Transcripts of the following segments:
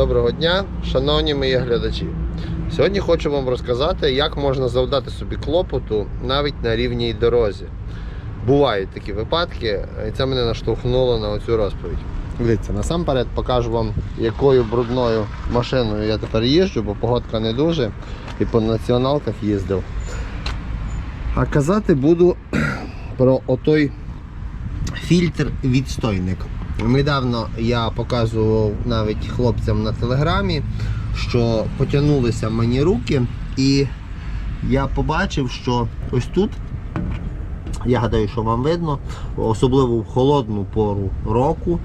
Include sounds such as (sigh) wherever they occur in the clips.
Доброго дня, шановні мої глядачі. Сьогодні хочу вам розказати, як можна завдати собі клопоту навіть на рівній дорозі. Бувають такі випадки, і це мене наштовхнуло на оцю розповідь. Дивіться, насамперед покажу вам, якою брудною машиною я тепер їжджу, бо погодка не дуже і по націоналках їздив. А казати буду (clears throat) про отой фільтр-відстойник. Недавно я показував навіть хлопцям на телеграмі, що потягнулися мені руки, і я побачив, що ось тут, я гадаю, що вам видно, особливо в холодну пору року,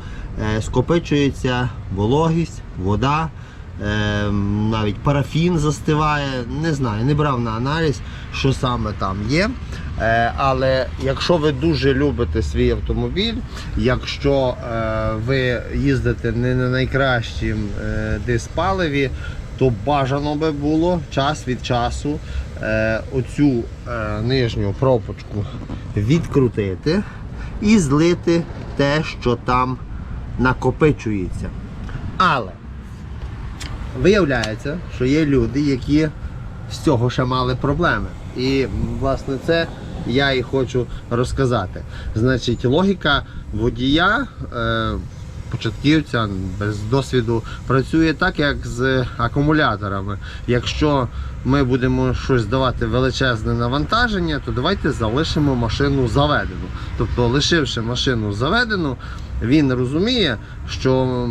е, скопичується вологість, вода. Е, Навіть парафін застиває, не знаю, не брав на аналіз, що саме там є. Е, Але якщо ви дуже любите свій автомобіль, якщо е, ви їздите не на найкращим е, диспаливі, то бажано би було час від часу оцю нижню пропочку відкрутити і злити те, що там накопичується. Але виявляється, що є люди, які з цього ще мали проблеми. І власне це я і хочу розказати. Значить, логіка водія. Е, Початківця без досвіду працює так, як з акумуляторами. Якщо ми будемо щось давати величезне навантаження, то давайте залишимо машину заведену. Тобто, лишивши машину заведену, він розуміє, що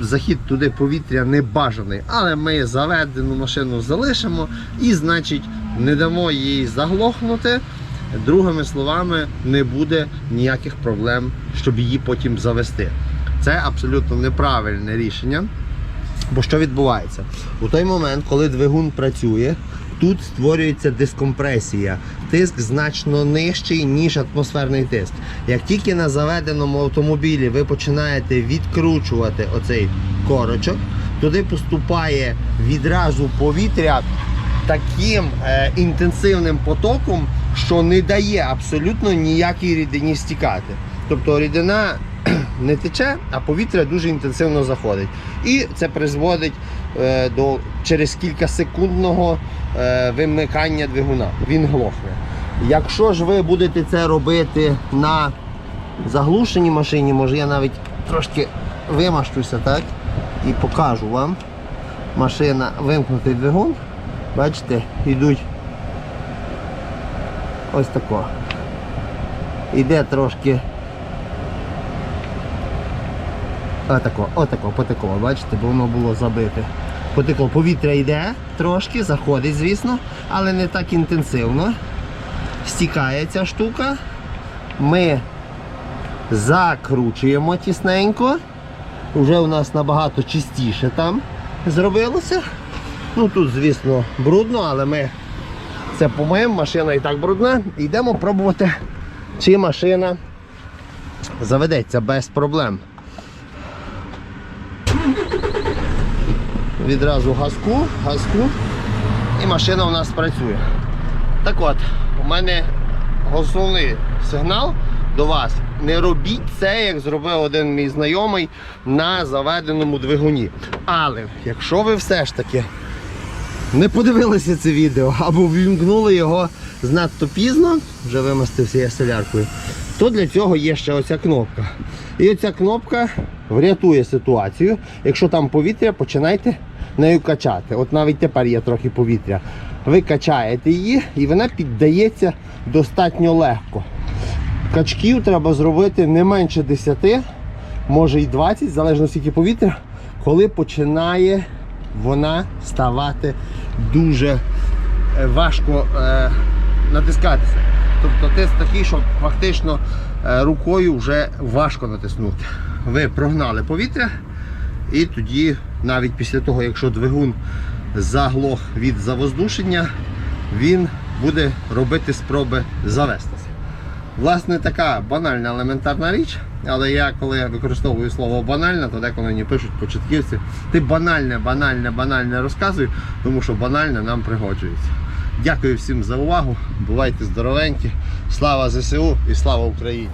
захід туди повітря не бажаний, але ми заведену машину залишимо і, значить, не дамо їй заглохнути. Другими словами, не буде ніяких проблем, щоб її потім завести. Це абсолютно неправильне рішення. Бо що відбувається? У той момент, коли двигун працює, тут створюється дискомпресія. Тиск значно нижчий, ніж атмосферний тиск. Як тільки на заведеному автомобілі ви починаєте відкручувати оцей корочок, туди поступає відразу повітря таким е, інтенсивним потоком, що не дає абсолютно ніякій рідині стікати. Тобто рідина не тече, а повітря дуже інтенсивно заходить. І це призводить е, до через кілька секундного е, вимикання двигуна. Він глохне. Якщо ж ви будете це робити на заглушеній машині, може я навіть трошки вимащуся, так? І покажу вам. Машина вимкнутий двигун. Бачите, йдуть ось тако. Іде трошки. Отако, отако, потекло, бачите, бо воно було забите. Потекло, повітря йде трошки, заходить, звісно, але не так інтенсивно. Стікає ця штука. Ми закручуємо тісненько. Вже у нас набагато чистіше там зробилося. Ну тут, звісно, брудно, але ми це помиємо, машина і так брудна. Йдемо пробувати, чи машина заведеться без проблем. Відразу газку, газку, і машина у нас працює. Так от, у мене основний сигнал до вас. Не робіть це, як зробив один мій знайомий на заведеному двигуні. Але якщо ви все ж таки не подивилися це відео або вімкнули його знадто пізно, вже вимастився я соляркою, то для цього є ще оця кнопка. І оця кнопка врятує ситуацію. Якщо там повітря, починайте нею качати. От навіть тепер є трохи повітря. Ви качаєте її і вона піддається достатньо легко. Качків треба зробити не менше 10, може і 20, залежно скільки повітря, коли починає вона ставати дуже е, важко е, натискатися. Тобто тиск такий, що фактично е, рукою вже важко натиснути. Ви прогнали повітря, і тоді, навіть після того, якщо двигун заглох від завоздушення, він буде робити спроби завестися. Власне, така банальна елементарна річ, але я коли використовую слово банальна, то деколи мені пишуть початківці, ти банальне, банальне, банальне розказуй, тому що банальне нам пригоджується. Дякую всім за увагу. Бувайте здоровенькі. Слава ЗСУ і слава Україні!